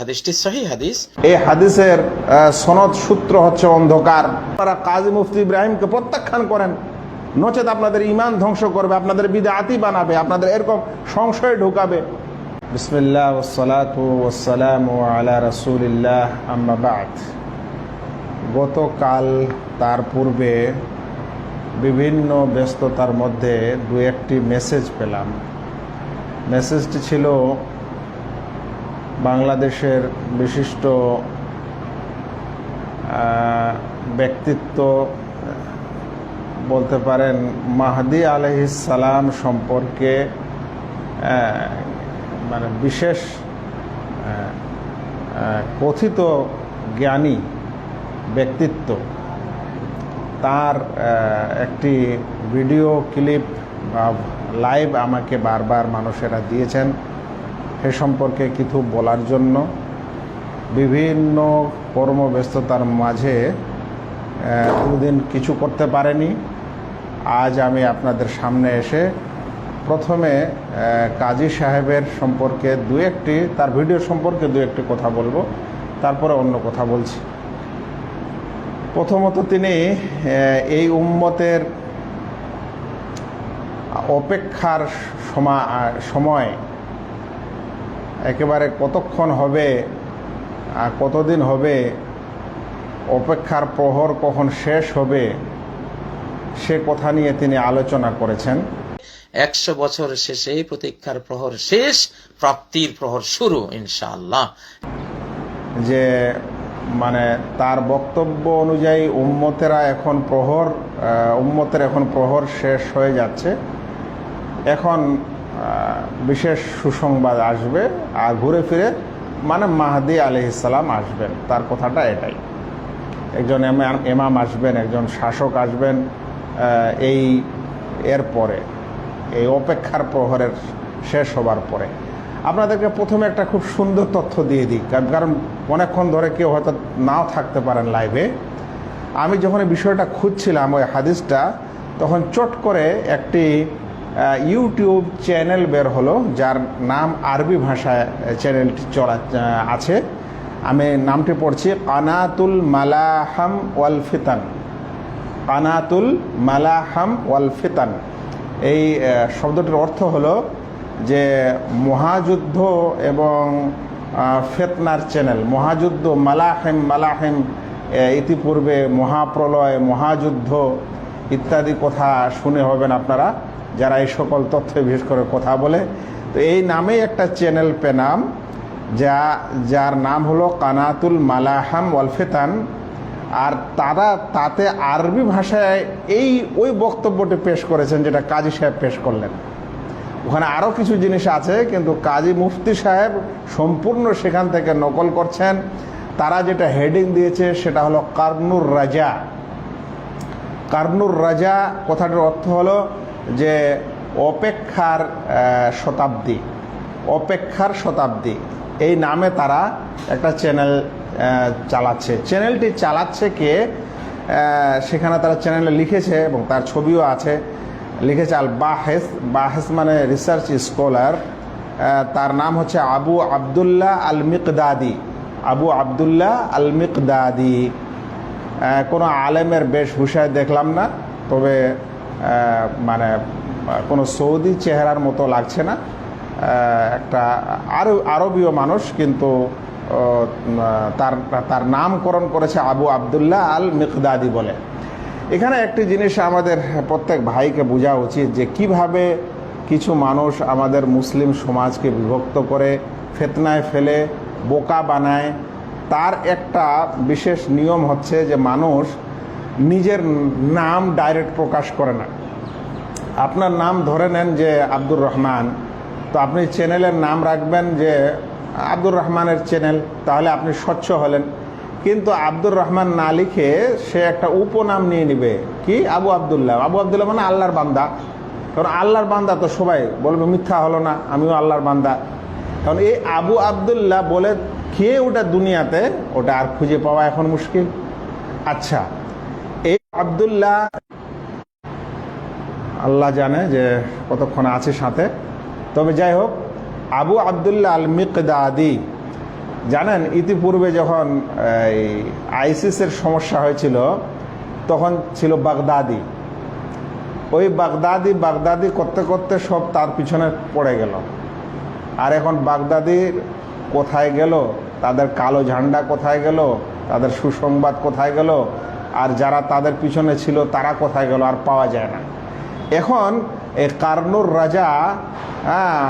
হাদিসটি সহি হাদিস। এই হাদিসের সনদ সূত্র হচ্ছে অন্ধকার। আপনারা কাজী মুফতি ইব্রাহিমকে প্রত্যাখ্যান করেন। নচেত আপনাদের ইমান ধ্বংস করবে, আপনাদের বিদাতি বানাবে, আপনাদের এরকম সংশয় ঢুকাবে। বিসমিল্লাহ ওসালাতু ওসালাম আলা রসুলিল্লাহ আম্মাবাদ গতকাল তার পূর্বে বিভিন্ন ব্যস্ততার মধ্যে দু একটি মেসেজ পেলাম। মেসেজটি ছিল বাংলাদেশের বিশিষ্ট ব্যক্তিত্ব বলতে পারেন মাহদি সালাম সম্পর্কে মানে বিশেষ কথিত জ্ঞানী ব্যক্তিত্ব। তার একটি ভিডিও ক্লিপ লাইভ আমাকে বারবার মানুষেরা দিয়েছেন। সে সম্পর্কে কিছু বলার জন্য বিভিন্ন কর্মব্যস্ততার মাঝে কোনোদিন কিছু করতে পারেনি। আজ আমি আপনাদের সামনে এসে প্রথমে কাজী সাহেবের সম্পর্কে দু একটি, তার ভিডিও সম্পর্কে দু একটি কথা বলব, তারপরে অন্য কথা বলছি। প্রথমত তিনি এই উম্মতের অপেক্ষার সময় একেবারে কতক্ষণ হবে আর কতদিন হবে অপেক্ষার প্রহর কখন শেষ হবে সে কথা নিয়ে তিনি আলোচনা করেছেন। একশো বছর শেষে প্রতীক্ষার প্রহর শেষ প্রাপ্তির প্রহর শুরু ইনশাআল্লাহ। যে মানে তার বক্তব্য অনুযায়ী উম্মতেরা এখন প্রহর উম্মতের এখন প্রহর শেষ হয়ে যাচ্ছে। এখন বিশেষ সুসংবাদ আসবে আর ঘুরে ফিরে মানে মাহাদি আলহিসাল্লাম আসবেন। তার কথাটা এটাই। একজন এমা- এমাম আসবেন, একজন শাসক আসবেন এই এর পরে, এই অপেক্ষার প্রহরের শেষ হবার পরে। আপনাদেরকে প্রথমে একটা খুব সুন্দর তথ্য দিয়ে দিই কারণ- অনেকক্ষণ ধরে কেউ হয়তো নাও থাকতে পারেন লাইভে। আমি যখন এই বিষয়টা খুঁজছিলাম, ওই হাদিসটা, তখন চট করে একটি ইউটিউব চ্যানেল বের হলো, যার নাম আরবি ভাষায় চ্যানেলটি চলা আছে। আমি নামটি পড়ছি কানাতুল মালাহাম ওয়াল ফিতান। কানাতুল মালাহাম ওয়াল ফিতান। এই শব্দটির অর্থ হলো যে মহাযুদ্ধ এবং ফেতনার চ্যানেল মহাযুদ্ধ, মালাহেম মালাহেম ইতিপূর্বে মহাপ্রলয়, মহাযুদ্ধ ইত্যাদি কথা শুনে হবেন আপনারা। যারা এই সকল তথ্য বিশেষ করে কথা বলে, তো এই নামেই একটা চ্যানেল পেনাম যা, যার নাম হলো কানাতুল মালাহাম ওয়ালফেতান আর তারা, তাতে আরবি ভাষায় এই, ওই বক্তব্যটি পেশ করেছেন যেটা কাজী সাহেব পেশ করলেন। ওখানে আরও কিছু জিনিস আছে, কিন্তু কাজী মুফতি সাহেব সম্পূর্ণ সেখান থেকে নকল করছেন। তারা যেটা হেডিং দিয়েছে সেটা হলো কার্নুর রাজা। কার্নুর রাজা, কথাটির অর্থ হলো যে অপেক্ষার শতাব্দী অপেক্ষার শতাব্দী, এই নামে তারা একটা চ্যানেল চালাচ্ছে। চ্যানেলটি চালাচ্ছে কে? সেখানে তারা চ্যানেলে লিখেছে এবং তার ছবিও আছে। লিখেছে আল বাহেস বাহেস মানে রিসার্চ স্কলার তার নাম হচ্ছে আবু আবদুল্লাহ আল মিকদাদি আবু আবদুল্লাহ আল মিকদাদি কোনো আলেমের বেশভূষায় দেখলাম না, তবে মানে কোনো সৌদি চেহারার মতো লাগছে না। একটা আরও, আরবীয় মানুষ কিন্তু তার তার নামকরণ করেছে আবু আবদুল্লাহ আল মিকদাদি বলে। এখানে একটি জিনিস আমাদের প্রত্যেক ভাইকে বোঝা উচিত যে কীভাবে কিছু মানুষ আমাদের মুসলিম সমাজকে বিভক্ত করে, ফেতনায় ফেলে, বোকা বানায়। তার একটা বিশেষ নিয়ম হচ্ছে যে মানুষ নিজের নাম ডাইরেক্ট প্রকাশ করে না। আপনার নাম ধরে নেন যে আব্দুর রহমান। তো আপনি চ্যানেলের নাম রাখবেন যে আব্দুর রহমানের চ্যানেল তাহলে আপনি স্বচ্ছ হলেন। কিন্তু আব্দুর রহমান না লিখে সে একটা উপনাম নিয়ে নিবে। কি? আবু আবদুল্লাহ। আবু আবদুল্লাহ মানে আল্লাহর বান্দা। কারণ আল্লাহর বান্দা তো সবাই বলবে, মিথ্যা হলো না, আমিও আল্লাহর বান্দা। কারণ এই আবু আবদুল্লাহ বলে কে ওটা দুনিয়াতে, ওটা আর খুঁজে পাওয়া এখন মুশকিল। আচ্ছা আবদুল্লাহ। আল্লাহ জানে যে কতক্ষণ আছে সাথে। তবে যাই হোক, আবু আবদুল্লাহ আল মিকদাদি জানেন, ইতিপূর্বে যখন, এই, আইসিসের সমস্যা হয়েছিল, তখন ছিল বাগদাদি। ওই বাগদাদি বাগদাদি করতে করতে সব তার পিছনে পড়ে গেল। আর এখন বাগদাদির কোথায় গেল? তাদের কালো ঝান্ডা কোথায় গেল? তাদের সুসংবাদ কোথায় গেল? আর যারা তাদের পিছনে ছিল তারা কোথায় গেল আর পাওয়া যায় না। এখন এই কার্নুর রাজা হ্যাঁ,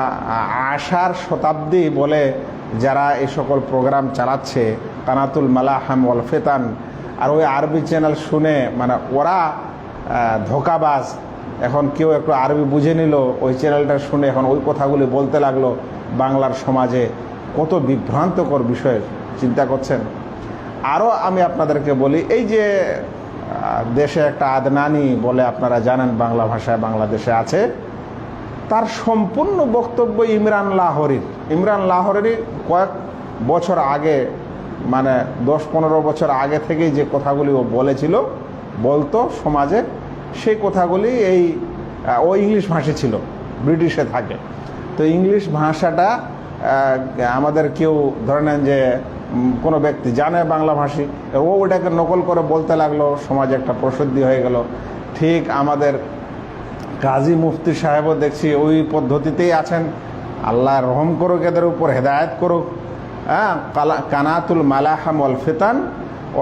আশার শতাব্দী বলে যারা এই সকল প্রোগ্রাম চালাচ্ছে কানাতুল মালাহাম ওয়াল ফেতান আর ওই আরবি চ্যানেল শুনে মানে ওরা ধোকাবাজ। এখন কেউ একটু আরবি বুঝে নিল ওই চ্যানেলটা শুনে এখন ওই কথাগুলি বলতে লাগল বাংলার সমাজে। কত বিভ্রান্তকর বিষয় চিন্তা করছেন? আরও আমি আপনাদেরকে বলি, এই যে দেশে একটা আদনানি বলে আপনারা জানেন, বাংলা ভাষায় বাংলাদেশে আছে, তার সম্পূর্ণ বক্তব্য ইমরান লাহরির। ইমরান লাহরেরই কয়েক বছর আগে মানে দশ পনেরো বছর আগে থেকেই যে কথাগুলি ও বলেছিল, বলতো সমাজে, সেই কথাগুলি এই ও ইংলিশ ভাষী ছিল, ব্রিটিশে থাকে। তো ইংলিশ ভাষাটা আমাদের কেউ ধরে নেন যে কোনো ব্যক্তি জানে বাংলা ভাষী, ও ওটাকে নকল করে বলতে লাগল, সমাজে একটা প্রসিদ্ধি হয়ে গেল। ঠিক আমাদের কাজী মুফতি সাহেবও দেখছি ওই পদ্ধতিতেই আছেন। আল্লাহ রহম করুক, এদের উপর হেদায়ত করুক। হ্যাঁ কানাতুল মালাহাম অল ফেতান,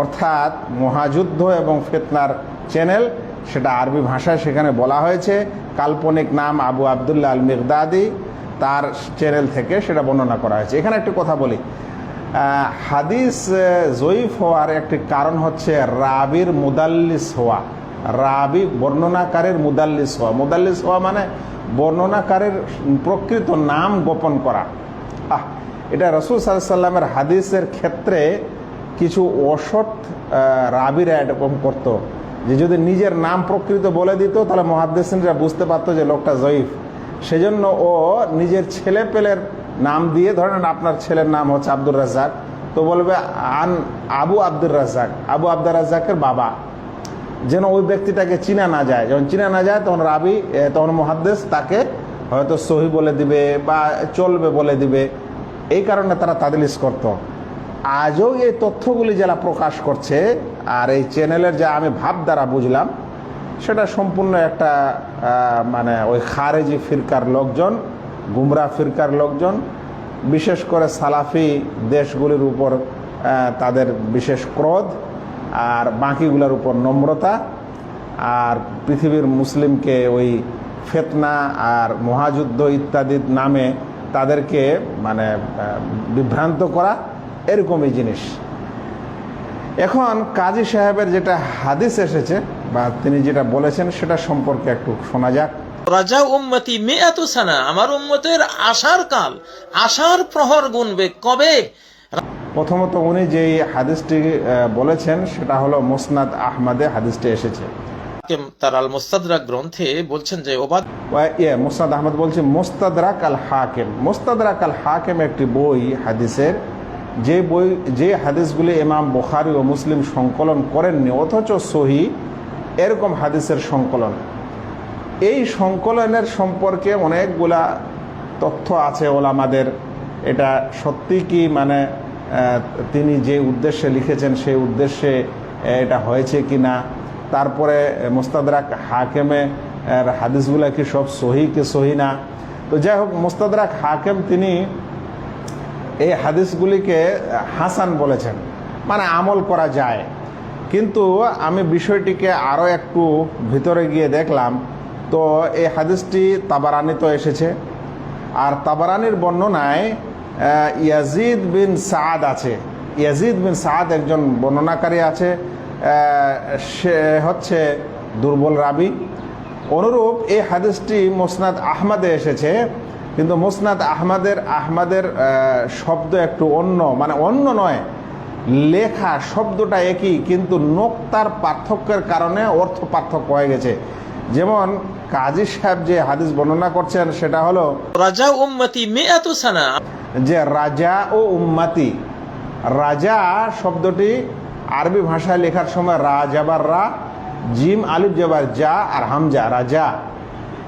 অর্থাৎ মহাযুদ্ধ এবং ফেতনার চ্যানেল, সেটা আরবি ভাষায় সেখানে বলা হয়েছে। কাল্পনিক নাম আবু আবদুল্লাহ আল মিগদাদি তার চ্যানেল থেকে সেটা বর্ণনা করা হয়েছে। এখানে একটি কথা বলি। হাদিস জয়ীফ হওয়ার একটি কারণ হচ্ছে রাবির মুদাল্লিস হওয়া। রাবি বর্ণনাকারের মুদাল্লিস হওয়া। মুদাল্লিস হওয়া মানে বর্ণনাকারের প্রকৃত নাম গোপন করা। আহ, এটা রসুল সাল্লামের হাদিসের ক্ষেত্রে কিছু অসৎ রাবিরা এরকম করতো। যে যদি নিজের নাম প্রকৃত বলে দিত, তাহলে মহাদ্দেসিনরা বুঝতে পারতো যে লোকটা জয়ীফ। সেজন্য ও নিজের ছেলে পেলের নাম দিয়ে ধরেন আপনার ছেলের নাম হচ্ছে আব্দুর রাজ্জাক, তো বলবে, আন আবু আব্দুর রাজ্জাক। আবু আব্দুর রাজ্জাকের বাবা। যেন ওই ব্যক্তিটাকে চিনা না যায়। যখন চিনা না যায়, তখন রাবি তখন মহাদ্দেশ তাকে হয়তো সহি বলে দিবে বা চলবে বলে দিবে। এই কারণে তারা তাদলিস করত। আজও এই তথ্যগুলি যারা প্রকাশ করছে, আর এই চ্যানেলের যা আমি ভাব দ্বারা বুঝলাম, সেটা সম্পূর্ণ একটা মানে ওই খারেজি ফিরকার লোকজন গুমরা ফিরকার লোকজন, বিশেষ করে সালাফি দেশগুলির উপর তাদের বিশেষ ক্রোধ আর বাকিগুলোর উপর নম্রতা। আর পৃথিবীর মুসলিমকে ওই ফেতনা আর মহাযুদ্ধ ইত্যাদির নামে তাদেরকে মানে বিভ্রান্ত করা এরকমই জিনিস। এখন কাজী সাহেবের যেটা হাদিস এসেছে, বা তিনি যেটা বলেছেন সেটা সম্পর্কে একটু শোনা যাক। রাজা উম্মতি মেয়াত সানা। আমার উম্মতের আশার কাল আশার প্রহর গুনবে কবে? প্রথমত উনি যেই হাদিসটি বলেছেন সেটা হলো মুসনাদ আহমদে হাদিসটি এসেছে। তার আল মুস্তাদরা গ্রন্থে বলছেন যে ওবাদ ইয়ে মুসনাদ আহমদ বলছে মোস্তাদরাক আল হাকেম। মোস্তাদরাক আল হাকেম একটি বই হাদিসের। যে বই যে হাদিসগুলি ইমাম বুখারি ও মুসলিম সংকলন করেননি অথচ সহি এরকম হাদিসের সংকলন। এই সংকলনের সম্পর্কে অনেকগুলা তথ্য আছে ওলামাদের। এটা সত্যি কি মানে তিনি যে উদ্দেশ্যে লিখেছেন সেই উদ্দেশ্যে এটা হয়েছে কি না তারপরে মোস্তাদরাক হাকেমে হাদিসগুলা কি সব সহি কি সহি না? তো যাই হোক, মোস্তাদরাক হাকেম তিনি এই হাদিসগুলিকে হাসান বলেছেন। মানে আমল করা যায়। কিন্তু আমি বিষয়টিকে আরও একটু ভিতরে গিয়ে দেখলাম। তো এই হাদিসটি তাবারানি তো এসেছে। আর তাবারানির বর্ণনায় ইয়াজিদ বিন সাদ আছে। ইয়াজিদ বিন সাদ একজন বর্ণনাকারী আছে সে হচ্ছে দুর্বল রাবি। অনুরূপ এই হাদিসটি মোসনাদ আহমদে এসেছে, কিন্তু মোসনাদ আহমদের আহমদের শব্দ একটু অন্য মানে অন্য নয়। লেখা শব্দটা একই, কিন্তু নোক্তার পার্থক্যের কারণে অর্থ পার্থক্য হয়ে গেছে। যেমন কাজী সাহেব যে হাদিস বর্ণনা করছেন সেটা হলো রাজা উম্মতি মেয়াত সানা। যে রাজা ও উম্মাতি রাজা শব্দটি আরবি ভাষায় লেখার সময় রা যাবার রা জিম আলিফ যাবার যা আর হামজা রাজা।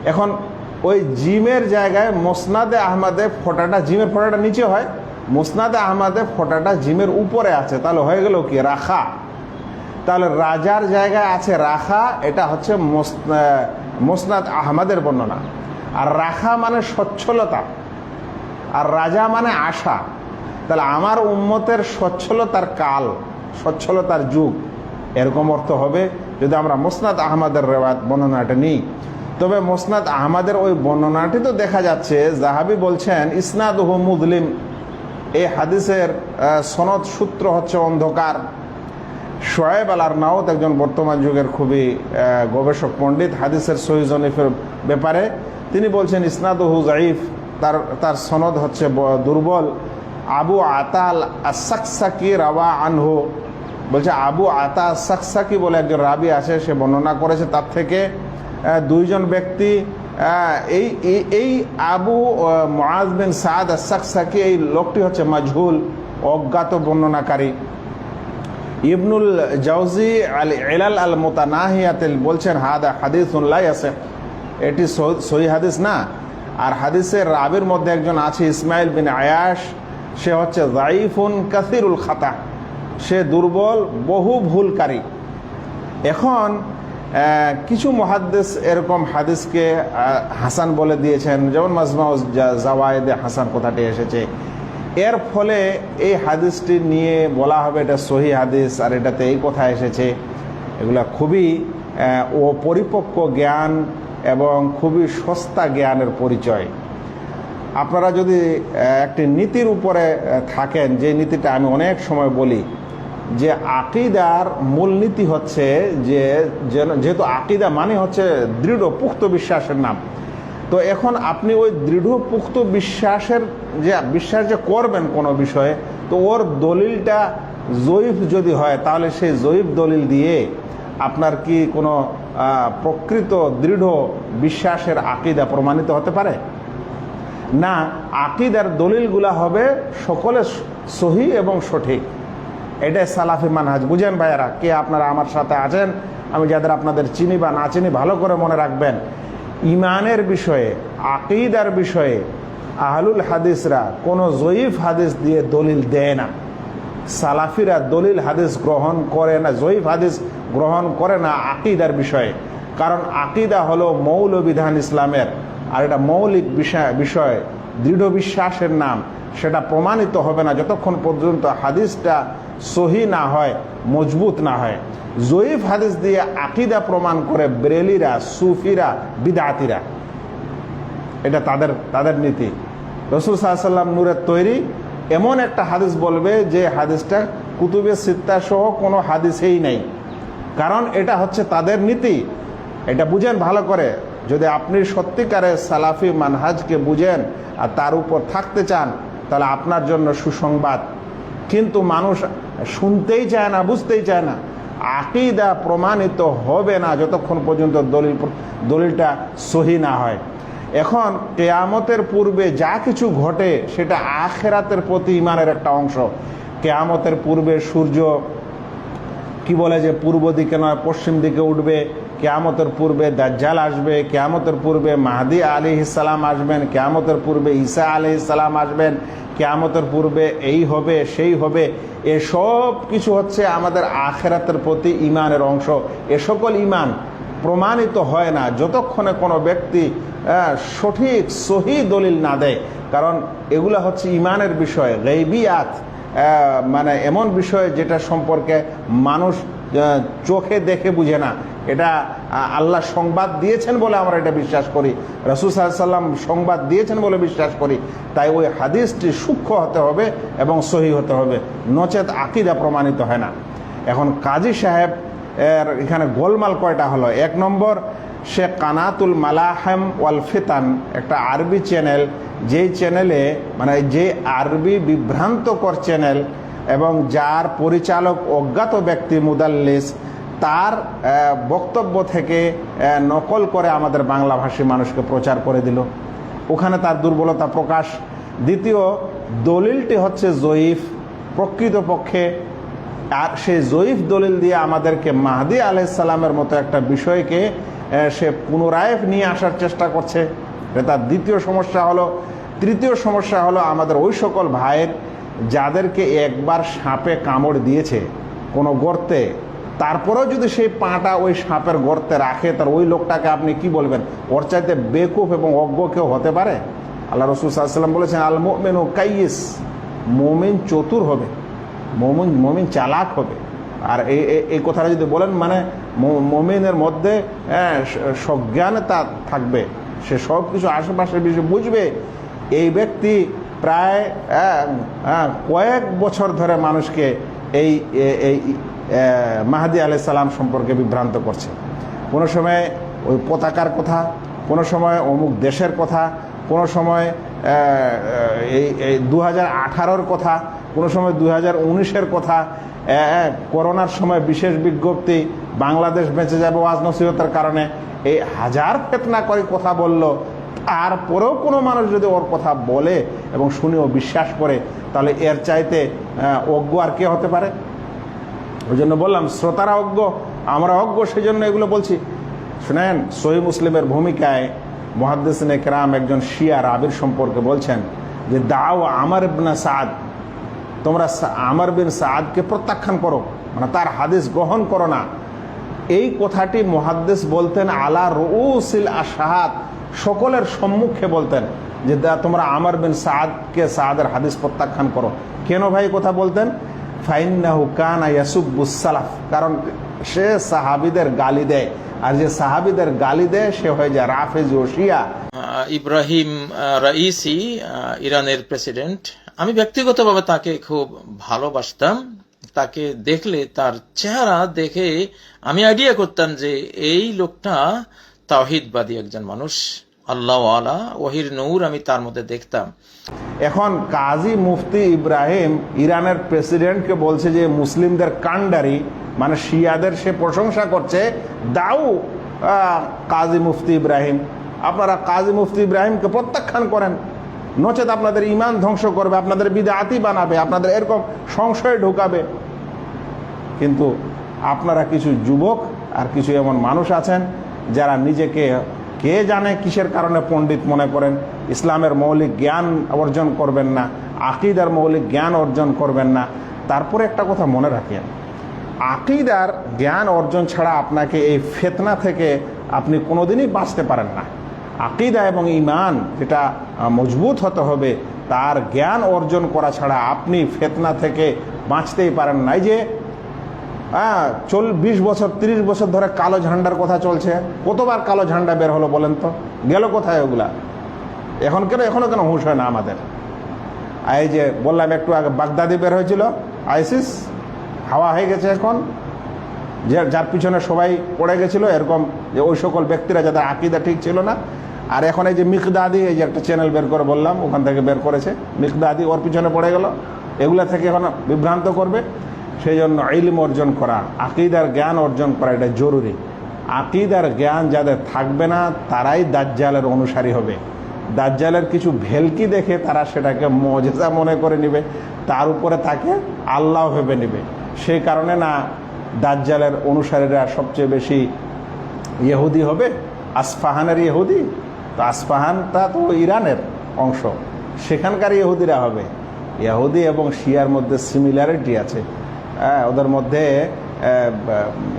এখন ওই জিমের জায়গায় মোসনাদে আহমদে ফোটাটা জিমের ফোটাটা নিচে হয় মুসনাদে আহমদে ফোঁটাটা জিমের উপরে আছে। তাহলে হয়ে গেল কি? রাখা। তাহলে রাজার জায়গায় আছে রাখা, এটা হচ্ছে মোসনাদ আহমদের বর্ণনা। আর রাখা মানে সচ্ছলতা। আর রাজা মানে আশা। তাহলে আমার উম্মতের সচ্ছলতার কাল, সচ্ছলতার যুগ, এরকম অর্থ হবে যদি আমরা মোসনাদ আহমদের রেওয়াত বর্ণনাটা নিই। তবে মোসনাদ আহমদের ওই বর্ণনাটি তো দেখা যাচ্ছে জাহাবি বলছেন ইসনাদ মুদলিম। এই হাদিসের সনদ সূত্র হচ্ছে অন্ধকার। শোয়েব আল আরনাউত একজন বর্তমান যুগের খুবই গবেষক, পণ্ডিত, হাদিসের সহিজনিফের ব্যাপারে। তিনি বলছেন, ইসনাদহু জাইফ তার তার সনদ হচ্ছে দুর্বল। আবু আতাল আসাকসাকি রাওয়া আনহু বলছে, আবু আতা সাকসাকি বলে একজন রাবি আছে সে বর্ণনা করেছে তার থেকে দুইজন ব্যক্তি এই, এই- আবু মহাজ বিন সাদ সাকসাকি এই লোকটি হচ্ছে মাজহুল, অজ্ঞাত বর্ণনাকারী। ইবনুল জাউজি আল এলাল আল মোতানাহিয়াতিল বলছেন, হাদা হাদিসুল্লাহ আছে এটি সহি হাদিস না। আর হাদিসের রাবির মধ্যে একজন আছে, ইসমাইল বিন আয়াস সে হচ্ছে জাইফুন কাসিরুল খাতা। সে দুর্বল, বহু ভুলকারী। এখন কিছু মহাদ্দেশ এরকম হাদিসকে হাসান বলে দিয়েছেন। যেমন মাজমা জাওয়ায়েদে হাসান কথাটি এসেছে? এর ফলে এই হাদিসটি নিয়ে বলা হবে এটা সহি হাদিস আর এটাতে এই কথা এসেছে। এগুলা খুবই ও পরিপক্ক জ্ঞান এবং খুবই সস্তা জ্ঞানের পরিচয়। আপনারা যদি একটি নীতির উপরে থাকেন, যে নীতিটা আমি অনেক সময় বলি, যে আকিদার মূলনীতি হচ্ছে যে, যেন- যেহেতু আকিদা মানে হচ্ছে দৃঢ়, পুক্ত বিশ্বাসের নাম। তো এখন আপনি ওই দৃঢ় পুক্ত বিশ্বাসের যে, বিশ্বাস যে করবেন কোনো বিষয়ে, তো ওর দলিলটা জয়ীফ যদি হয়, তাহলে সেই জয়ীফ দলিল দিয়ে আপনার কি কোনো প্রকৃত দৃঢ় বিশ্বাসের আকিদা প্রমাণিত হতে পারে? না, আকিদার দলিলগুলা হবে সকলে সহি এবং সঠিক। এটাই সালাফি মানহাজ। বুঝেন ভাইয়ারা, কে আপনারা আমার সাথে আছেন? আমি যাদের আপনাদের চিনি বা না চিনি, ভালো করে মনে রাখবেন। ইমানের বিষয়ে, আকিদার বিষয়ে আহলুল হাদিসরা কোনো জয়ীফ হাদিস দিয়ে দলিল দেয় না। সালাফিরা দলিল হাদিস গ্রহণ করে না, জয়ীফ হাদিস গ্রহণ করে না আকিদার বিষয়ে। কারণ আকিদা হলো মৌল বিধান ইসলামের, আর এটা মৌলিক বিষয় বিষয়, দৃঢ় বিশ্বাসের নাম। সেটা প্রমাণিত হবে না যতক্ষণ পর্যন্ত হাদিসটা সহি না হয়, মজবুত না হয়। জয়ীফ হাদিস দিয়ে আকিদা প্রমাণ করে ব্রেলিরা, সুফিরা, বিদাতিরা। এটা তাদের তাদের নীতি। রসুল সাল্লাম নূরের তৈরি এমন একটা হাদিস বলবে যে হাদিসটা কুতুবে সিত্তা সহ কোনো হাদিসেই নেই। কারণ এটা হচ্ছে তাদের নীতি। এটা বুঝেন ভালো করে। যদি আপনি সত্যিকারের সালাফি মানহাজকে বুঝেন আর তার উপর থাকতে চান তাহলে আপনার জন্য সুসংবাদ। কিন্তু মানুষ শুনতেই চায় না, বুঝতেই চায় না। আকিদা প্রমাণিত হবে না যতক্ষণ পর্যন্ত দলিল দলিলটা সহি না হয়। এখন কেয়ামতের পূর্বে যা কিছু ঘটে সেটা আখেরাতের প্রতি ইমানের একটা অংশ। কেয়ামতের পূর্বে সূর্য কি বলে যে পূর্ব দিকে নয়, পশ্চিম দিকে উঠবে। কেয়ামতের পূর্বে দাজ্জাল আসবে কেয়ামতের পূর্বে মাহাদি আলি ইসালাম আসবেন কেয়ামতের পূর্বে ঈসা আলি ইসালাম আসবেন কেয়ামতের পূর্বে এই হবে সেই হবে। এসব কিছু হচ্ছে আমাদের আখেরাতের প্রতি ইমানের অংশ। এ সকল ইমান প্রমাণিত হয় না যতক্ষণে কোনো ব্যক্তি সঠিক সহি দলিল না দেয়। কারণ এগুলো হচ্ছে ইমানের বিষয় গৈবিয়াত আহ, মানে এমন বিষয় যেটা সম্পর্কে মানুষ চোখে দেখে বুঝে না। এটা আল্লাহ সংবাদ দিয়েছেন বলে আমরা এটা বিশ্বাস করি। রসুল সাল্লাম সংবাদ দিয়েছেন বলে বিশ্বাস করি। তাই ওই হাদিসটি সূক্ষ্ম হতে হবে এবং সহি হতে হবে। নচেত আকিদা প্রমাণিত হয় না। এখন কাজী সাহেব, এর এখানে গোলমাল কয়টা হলো? এক নম্বর, সে কানাতুল মালাহেম ওয়াল ফিতান, একটা আরবি চ্যানেল। যেই চ্যানেলে মানে যে আরবি বিভ্রান্তকর চ্যানেল এবং যার পরিচালক অজ্ঞাত ব্যক্তি মুদাল্লিস, তার বক্তব্য থেকে নকল করে আমাদের বাংলাভাষী মানুষকে প্রচার করে দিল। ওখানে তার দুর্বলতা প্রকাশ। দ্বিতীয়, দলিলটি হচ্ছে জয়ীফ, প্রকৃতপক্ষে আর সেই জয়ীফ দলিল দিয়ে আমাদেরকে মাহাদি আলাইসাল্লামের মতো একটা বিষয়কে সে পুনরায় নিয়ে আসার চেষ্টা করছে। তার দ্বিতীয় সমস্যা হলো। তৃতীয় সমস্যা হলো আমাদের ওই সকল ভাইয়ের যাদেরকে একবার সাপে কামড় দিয়েছে কোনো গর্তে তারপরেও যদি সেই পাটা ওই সাপের গর্তে রাখে তার ওই লোকটাকে আপনি কি বলবেন? ওর চাইতে বেকুফ এবং অজ্ঞ কেউ হতে পারে? আল্লাহ রসুল সাল্লাম বলেছেন আল মোমেন ও কাইস মোমিন চতুর হবে মোমিন মোমিন চালাক হবে। আর এই এই- কথাটা যদি বলেন মানে মোমিনের মধ্যে হ্যাঁ, স- সজ্ঞানতা থাকবে সে সব কিছু আশেপাশের বিষয়ে বুঝবে। এই ব্যক্তি প্রায় কয়েক বছর ধরে মানুষকে এই এই মাহাদি আলাই সালাম সম্পর্কে বিভ্রান্ত করছে। কোনো সময় ওই পতাকার কথা, কোনো সময় অমুক দেশের কথা, কোনো সময় এই এই দু হাজার কথা, কোনো সময় দু হাজার কথা করোনার সময় বিশেষ বিজ্ঞপ্তি, বাংলাদেশ বেঁচে যাবে ওয়াজ নসিহতের কারণে, এই হাজার ফেতনা করে কথা বলল তারপরেও কোনো মানুষ যদি ওর কথা বলে এবং শুনে ও বিশ্বাস করে, তাহলে এর চাইতে অজ্ঞ আর কে হতে পারে? ওই জন্য বললাম, শ্রোতারা অজ্ঞ, আমরা অজ্ঞ সেই জন্য এগুলো বলছি। শুনেন, সহি মুসলিমের ভূমিকায় মহাদ্দেসিন একরাম একজন শিয়া রাবির সম্পর্কে বলছেন যে দাও আমার ইবনা সাদ তোমরা আমর বিন সাদকে প্রত্যাখ্যান করো মানে তার হাদিস গ্রহণ করো না। এই কথাটি মহাদ্দেশ বলতেন আলা রউসিল আশাহাত সকলের সম্মুখে বলতেন যে তোমরা আমর বিন সাদকে সাদের হাদিস প্রত্যাখ্যান করো। কেন ভাই কথা বলতেন? ফাইন্নাহু কানা ইয়াসুব্বুস কারণ সে সাহাবিদের গালি দেয়। আর যে সাহাবিদের গালি দেয় সে হয়ে যায় রাফেজ ও শিয়া আহ, ইব্রাহিম রাইসি ইরানের প্রেসিডেন্ট। আমি ব্যক্তিগতভাবে তাকে খুব ভালোবাসতাম। তাকে দেখলে তার চেহারা দেখে আমি আইডিয়া করতাম যে এই লোকটা তাওহিদবাদী একজন মানুষ। আল্লাহ আলা, ওহির নূর আমি তার মধ্যে দেখতাম। এখন কাজী মুফতি ইব্রাহিম ইরানের প্রেসিডেন্টকে বলছে যে, মুসলিমদের কান্ডারি মানে শিয়াদের সে প্রশংসা করছে, দাও কাজী মুফতি ইব্রাহিম। আপনারা কাজী মুফতি ইব্রাহিমকে প্রত্যাখ্যান করেন। নচেত আপনাদের ইমান ধ্বংস করবে, আপনাদের বিদাতি বানাবে, আপনাদের এরকম সংশয় ঢুকাবে। কিন্তু আপনারা কিছু যুবক আর কিছু এমন মানুষ আছেন যারা নিজেকে কে জানে কিসের কারণে পণ্ডিত মনে করেন, ইসলামের মৌলিক জ্ঞান অর্জন করবেন না, আকিদার মৌলিক জ্ঞান অর্জন করবেন না। তারপরে একটা কথা মনে রাখেন, আকিদার জ্ঞান অর্জন ছাড়া আপনাকে এই ফেতনা থেকে আপনি কোনোদিনই বাঁচতে পারেন না। আকিদা এবং ইমান যেটা মজবুত হতে হবে, তার জ্ঞান অর্জন করা ছাড়া আপনি ফেতনা থেকে বাঁচতেই পারেন না এই যে হ্যাঁ চল বিশ বছর, তিরিশ বছর ধরে কালো ঝান্ডার কথা চলছে। কতবার কালো ঝান্ডা বের হলো বলেন তো? গেল কোথায় ওগুলা? এখন কেন এখনও কেন হুঁশ হয় না আমাদের? এই যে বললাম, একটু আগে বাগদাদি বের হয়েছিল, আইসিস, হাওয়া হয়ে গেছে এখন। যে যার পিছনে সবাই পড়ে গেছিল, এরকম যে ওই সকল ব্যক্তিরা যাদের আকিদা ঠিক ছিল না। আর এখন এই যে মিকদাদি, এই যে একটা চ্যানেল বের করে বললাম, ওখান থেকে বের করেছে। মিকদাদি ওর পিছনে পড়ে গেল। এগুলা থেকে এখন বিভ্রান্ত করবে। সেই জন্য ইলম অর্জন করা, আকিদার জ্ঞান অর্জন করা এটা জরুরি। আকিদার জ্ঞান যাদের থাকবে না, তারাই দাজ্জালের অনুসারী হবে। দাজ্জালের কিছু ভেলকি দেখে তারা সেটাকে মজেজা মনে করে নেবে, তার উপরে তাকে আল্লাহ ভেবে নেবে। সেই কারণে না দাজ্জালের অনুসারীরা সবচেয়ে বেশি ইহুদি হবে, আসফাহানের ইহুদি। তো আসফাহানটা তো ইরানের অংশ। সেখানকার ইহুদিরা হবে। ইহুদি এবং শিয়ার মধ্যে সিমিলারিটি আছে। হ্যাঁ ওদের মধ্যে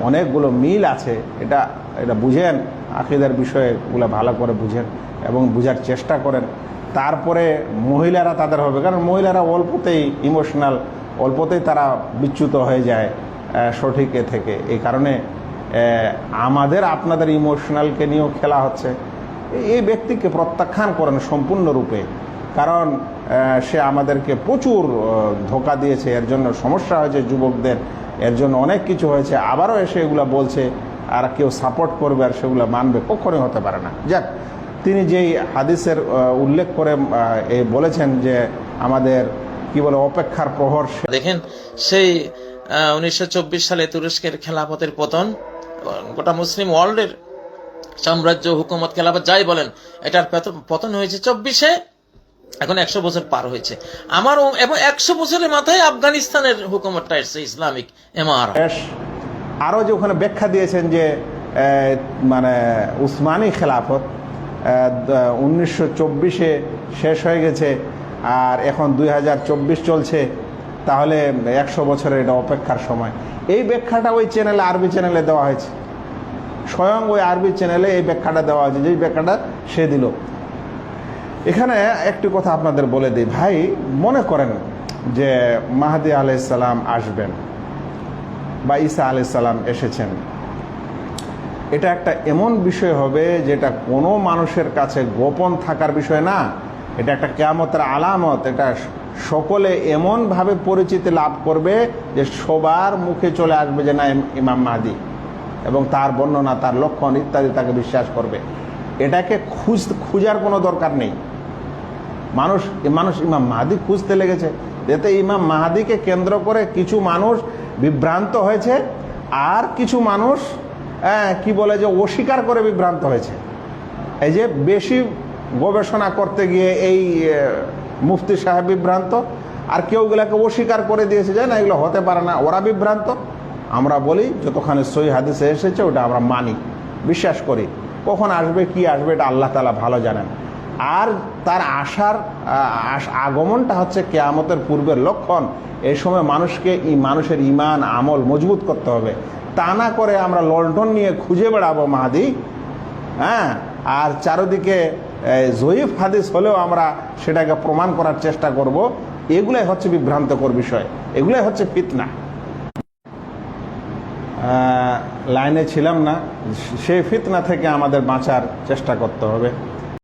অনেকগুলো মিল আছে। এটা এটা বুঝেন আকিদার বিষয়গুলো ভালো করে বুঝেন এবং বুঝার চেষ্টা করেন। তারপরে মহিলারা তাদের হবে, কারণ মহিলারা অল্পতেই ইমোশনাল, অল্পতেই তারা বিচ্যুত হয়ে যায় সঠিক এ থেকে। এই কারণে আমাদের আপনাদের ইমোশনালকে নিয়েও খেলা হচ্ছে। এই- ব্যক্তিকে প্রত্যাখ্যান করেন সম্পূর্ণরূপে। কারণ সে আমাদেরকে প্রচুর ধোকা দিয়েছে। এর জন্য সমস্যা হয়েছে যুবকদের। এর জন্য অনেক কিছু হয়েছে। আবারও এসে এগুলো বলছে, আর কেউ সাপোর্ট করবে আর সেগুলো মানবে, কখনোই হতে পারে না। যাক, তিনি যেই হাদিসের উল্লেখ করে বলেছেন যে আমাদের, কি বলে, অপেক্ষার প্রহর দেখেন, সেই উনিশশো চব্বিশ সালে তুরস্কের খেলাফতের পতন, গোটা মুসলিম ওয়ার্ল্ডের সাম্রাজ্য, হুকুমত, খেলাফত যাই বলেন, এটার পেত- পতন হয়েছে চব্বিশে এখন একশো বছর পার হয়েছে। আমার এবং একশো বছরের মাথায় আফগানিস্তানের হুকুমতটা এসছে, ইসলামিক এমআর আরও যে ওখানে ব্যাখ্যা দিয়েছেন যে মানে উসমানী খেলাফত উনিশশো চব্বিশে শেষ হয়ে গেছে আর এখন দুই হাজার চব্বিশ চলছে, তাহলে একশো বছরের এটা অপেক্ষার সময়। এই ব্যাখ্যাটা ওই চ্যানেলে আরবি চ্যানেলে দেওয়া হয়েছে। স্বয়ং ওই আরবি চ্যানেলে এই ব্যাখ্যাটা দেওয়া হয়েছে, যেই ব্যাখ্যাটা সে দিল। এখানে একটি কথা আপনাদের বলে দিই। ভাই, মনে করেন যে মাহাদি আলাইসাল্লাম আসবেন বা ঈসা আলাইসাল্লাম এসেছেন। এটা একটা এমন বিষয় হবে যেটা কোনো মানুষের কাছে গোপন থাকার বিষয় না। এটা একটা কেয়ামতের আলামত। এটা সকলে এমনভাবে পরিচিতি লাভ করবে যে সবার মুখে চলে আসবে যে না ইমাম মাহাদি। এবং তার বর্ণনা, তার লক্ষণ ইত্যাদি তাকে বিশ্বাস করবে। এটাকে খুঁজ, খুঁজার কোনো দরকার নেই। মানুষ মানুষ ইমাম মাহাদি খুঁজতে লেগেছে। এতে ইমাম মাহাদিকে কেন্দ্র করে কিছু মানুষ বিভ্রান্ত হয়েছে আর কিছু মানুষ হ্যাঁ, কি বলে যে অস্বীকার করে বিভ্রান্ত হয়েছে। এই যে বেশি গবেষণা করতে গিয়ে এই মুফতি সাহেব বিভ্রান্ত আর কেউগুলাকে অস্বীকার করে দিয়েছে যে না এগুলো হতে পারে না ওরা বিভ্রান্ত। আমরা বলি যতখানি সই হাদিসে এসেছে ওটা আমরা মানি বিশ্বাস করি। কখন আসবে কি আসবে এটা আল্লাহ তালা ভালো জানেন। আর তার আসার আগমনটা হচ্ছে কেয়ামতের পূর্বের লক্ষণ। এই সময় মানুষকে মানুষের ইমান আমল মজবুত করতে হবে। তা না করে আমরা লন্ডন নিয়ে খুঁজে বেড়াবো মাহাদি। হ্যাঁ? আর চারদিকে জয়ীফ হাদিস হলেও আমরা সেটাকে প্রমাণ করার চেষ্টা করব। এগুলাই হচ্ছে বিভ্রান্তকর বিষয়। এগুলাই হচ্ছে ফিতনা। লাইনে ছিলাম না। সেই ফিতনা থেকে আমাদের বাঁচার চেষ্টা করতে হবে।